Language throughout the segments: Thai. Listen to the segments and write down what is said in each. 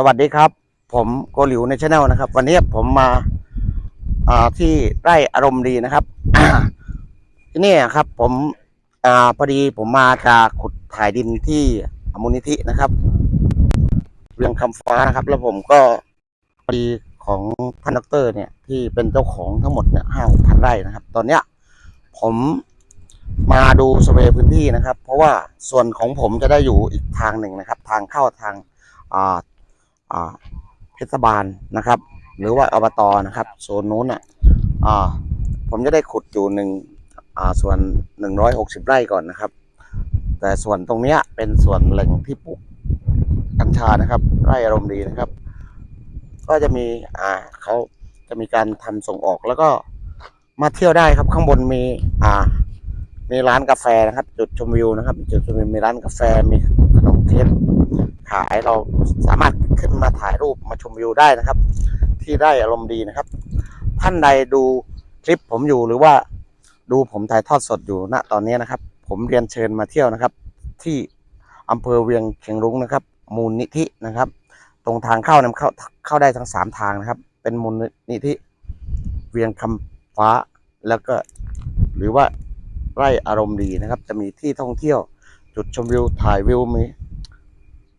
สวัสดีครับ ผมโกหลิวในช anel นะครับ วันนี้ผมมาที่ไร่อารมณ์ดีนะครับที่นี่ครับ ผมอพอดีผมมาจะขุดถ่ายดินที่มูลนิธินะครับเรื่องคำฟ้านะครับ แล้วผมก็พอดีของท่านดอกเตอรเนี่ย ที่เป็นเจ้าของทั้งหมดเนี่ยห้าพันไร่นะครับ ตอนเนี้ย ผมมาดูสเวยพื้นที่นะครับ เพราะว่าส่วนของผมจะได้อยู่อีกทางหนึ่งนะครับ ทางเข้าทางอ่า เทศบาลนะครับ หรือว่าอบตนะครับโซนนู้นอะอ่าผมจะได้ขุดอยู่หนึ่งอ่าส่วนหนึ่งร้อยหกสิบไร่ก่อนนะครับ แต่ส่วนตรงเนี้ยเป็นส่วนแหล่งที่ปลูกกัญชานะครับ ไร่อารมณ์ดีนะครับ ก็จะมีอ่าเขาจะมีการทำส่งออกแล้วก็มาเที่ยวได้ครับข้างบนมีอ่า มีร้านกาแฟนะครับ จุดชมวิวนะครับ จุดชมวิวมีร้านกาแฟมีขนมเค้กขายเราสามารถ ขึ้นมาถ่ายรูปมาชมวิวได้นะครับ ที่ได้อารมณ์ดีนะครับ ท่านใดดูคลิปผมอยู่หรือว่าดูผมถ่ายทอดสดอยู่ณตอนนี้นะครับ ผมเรียนเชิญมาเที่ยวนะครับ ที่อำเภอเวียงเชียงรุ้งนะครับ มูลนิธินะครับ ตรงทางเข้านำเข้าเข้าได้ทั้งสามทางนะครับ เป็นมูลนิธิเวียงคำฟ้าแล้วก็หรือว่าไร่อารมณ์ดีนะครับ จะมีที่ท่องเที่ยว จุดชมวิวถ่ายวิวมี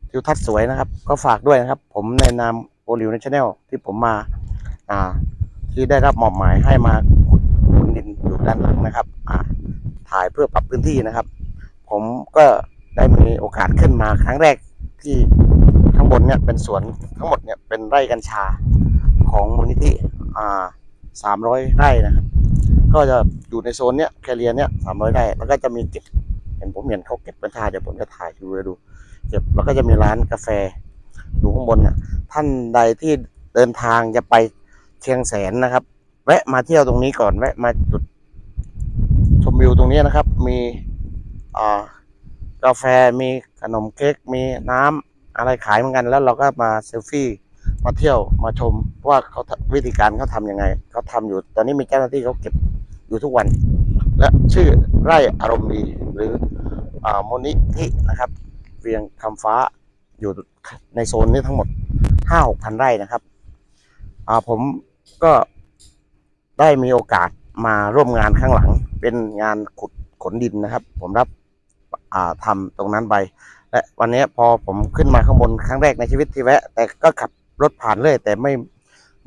ทิวทัศน์สวยนะครับ ก็ฝากด้วยนะครับ ผมในนามโอลิวในชาแนลที่ผมมาอ่าที่ได้รับมอบหมายให้มาขุดขุดดินอยู่ด้านหลังนะครับอ่าถ่ายเพื่อปรับพื้นที่นะครับ ผมก็ได้มีโอกาสขึ้นมาครั้งแรกที่ข้างบนเนี่ยเป็นสวนทั้งหมดเนี่ยเป็นไร่กัญชาของมูลนิธิอ่าสามร้อยไร่นะครับ ก็จะอยู่ในโซนเนี้ยแคเรียเนี้ยสามร้อยไร่แล้วก็จะมีเก็บเห็นผมเห็นเขาเก็บกัญชาเดี๋ยวผมจะถ่ายดูให้ดู เก็บแล้วก็จะมีร้านกาแฟอยู่ข้างบนน่ะท่านใดที่เดินทางจะไปเชียงแสนนะครับ แวะมาเที่ยวตรงนี้ก่อนแวะมาจุดชมวิวตรงนี้นะครับ มีกาแฟมีขนมเค้กมีน้ำอะไรขายเหมือนกัน แล้วเราก็มาเซลฟี่มาเที่ยวมาชมว่าเขาวิธีการเขาทำยังไงเขาทำอยู่ ตอนนี้มีเจ้าหน้าที่เขาเก็บอยู่ทุกวัน และชื่อไร่อารมณ์ดีหรืออมูลนิธินะครับ เวียงคำฟ้าอยู่ในโซนนี้ทั้งหมดห้าหกพันไร่นะครับ อ่าผมก็ได้มีโอกาสมาร่วมงานข้างหลัง เป็นงานขุดขนดินนะครับ ผมรับอ่าทำตรงนั้นไป และวันนี้พอผมขึ้นมาข้างบนครั้งแรกในชีวิตที่แวะ แต่ก็ขับรถผ่านเลยแต่ไม่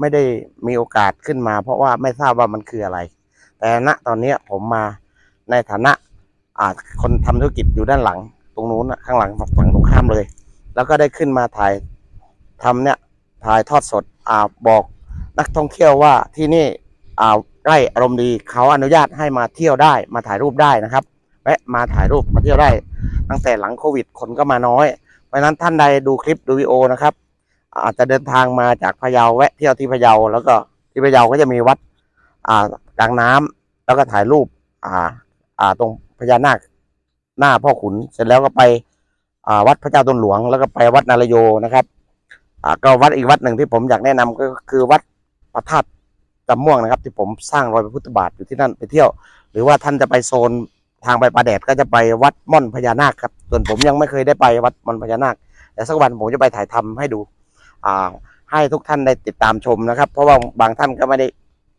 ไม่ได้มีโอกาสขึ้นมา เพราะว่าไม่ทราบว่ามันคืออะไร แต่ณตอนนี้ผมมาในฐานะอ่าคนทำธุรกิจอยู่ด้านหลัง ตรงนู้นนะข้างหลังฝั่งตรงข้ามเลย แล้วก็ได้ขึ้นมาถ่ายทำเนี่ยถ่ายทอดสดอ่าบอกนักท่องเที่ยวว่าที่นี่อ่าไร่อารมณ์ดีเขาอนุญาตให้มาเที่ยวได้มาถ่ายรูปได้นะครับแวะมาถ่ายรูปมาเที่ยวได้ ตั้งแต่หลังโควิดคนก็มาน้อยเพราะฉะนั้นท่านใดดูคลิปดูวิดีโอนะครับอาจจะเดินทางมาจากพะเยาแวะเที่ยวที่พะเยาแล้วก็ที่พะเยาก็จะมีวัดอ่ากลางน้ำแล้วก็ถ่ายรูปอ่าอ่าตรงพญานาค หน้าพ่อขุน เสร็จแล้วก็ไปอ่าวัดพระเจ้าตนหลวง แล้วก็ไปวัดนารโยนะครับอ่าก็วัดอีกวัดหนึ่งที่ผมอยากแนะนำก็คือวัดพระธาตุจำม่วงนะครับ ที่ผมสร้างรอยพระพุทธบาทอยู่ที่นั่นไปเที่ยว หรือว่าท่านจะไปโซนทางไปปลาแดดก็จะไปวัดม่อนพญานาคครับส่วนผมยังไม่เคยได้ไปวัดม่อนพญานาคแต่สักวันผมจะไปถ่ายทำให้ดูอ่าให้ทุกท่านได้ติดตามชมนะครับ เพราะว่าบางท่านก็ไม่ได้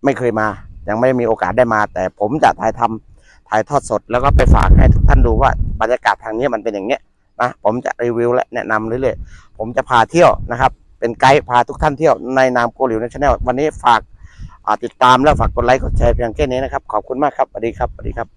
ไม่เคยมา ยังไม่ได้มีโอกาสได้มา แต่ผมจะถ่ายทำ ถ่ายทอดสดแล้วก็ไปฝากให้ทุกท่านดูว่าบรรยากาศทางนี้มันเป็นอย่างเนี้ยนะผมจะรีวิวและแนะนำเรื่อยๆผมจะพาเที่ยวนะครับ เป็นไกด์พาทุกท่านเที่ยวในนามโกหลิวในชาแนลวันนี้ฝากติดตามและฝากกดไลค์กดแชร์เพียงแค่นี้นะครับ ขอบคุณมากครับสวัสดีครับสวัสดีครับ